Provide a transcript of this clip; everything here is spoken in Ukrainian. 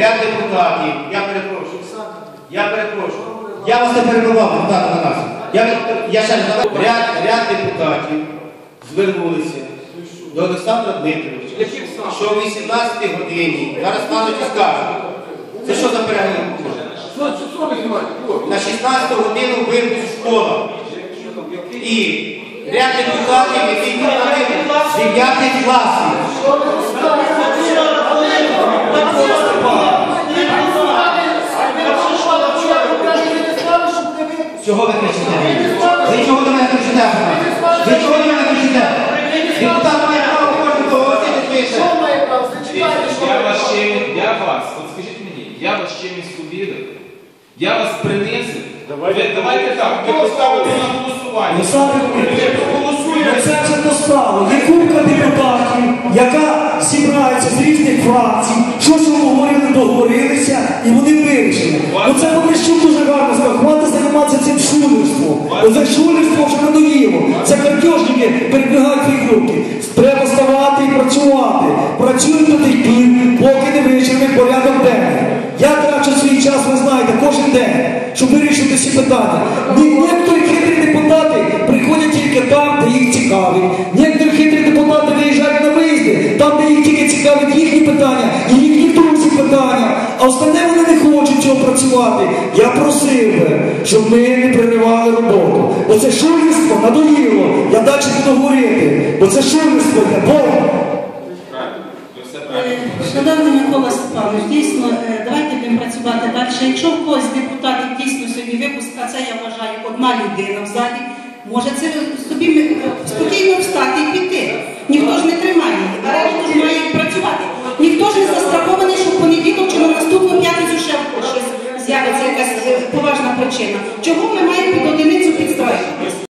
ряд депутатів, я перепрошую, я перепрошую. Я вас не перебував, депутати на нас. Я, я ще ряд, ряд депутатів звернулися до Олександра Дмитровича, що о 18 годині, зараз стануть і скажуть. Це що за переговори? На 16 годину випуск школа. І ряд депутатів, які приходили з 9 класів. Чого ви кричите? Ви чого до мене кричите? Ви чого до мене кричите? Депутат має право кожен договорити швидше. Я вас ще, я вас, от скажіть мені, я вас чимось обідав? Я вас принизив? Ви, давайте так, ви поставите на голосування. Олександр Дмитрович, Ви проголосуємо. Ну, Це вже. Є купка депутатів, яка зібрається з різних фракцій, Оце шулерство вже надоїло. Це картежники перебігають твої руки. Треба ставати і працювати. Працюють до тих пір, поки не вичерпний порядок денний. Я трачу свій час, ви знаєте, кожен день, щоб вирішити всі питання. Некоторі хитрі депутати приходять тільки там, де їх цікавить. Некоторі хитрі депутати виїжджають на виїзди, там, де їх тільки цікавить їхні питання і їхні друзі питання. А остальне вони не хочуть цього працювати. Я просив би, щоб ми не переривали роботу. Бо це шулерство надоїло. Я далі буду говорити. Бо це. Правильно, ви все правильно. Шановний Микола Степанович, дійсно, е, давайте будемо працювати далі. Якщо в когось з депутатів дійсно сьогодні випуск, а це я вважаю одна людина в залі, може це собі е, спокійно встати і піти. Ніхто ж не тримає її, а решта ж має працювати. Ніхто ж не застрахований, що в понеділок чи на наступну п'ятницю ще щось з'явиться якась е, поважна причина. Чого ми Amén.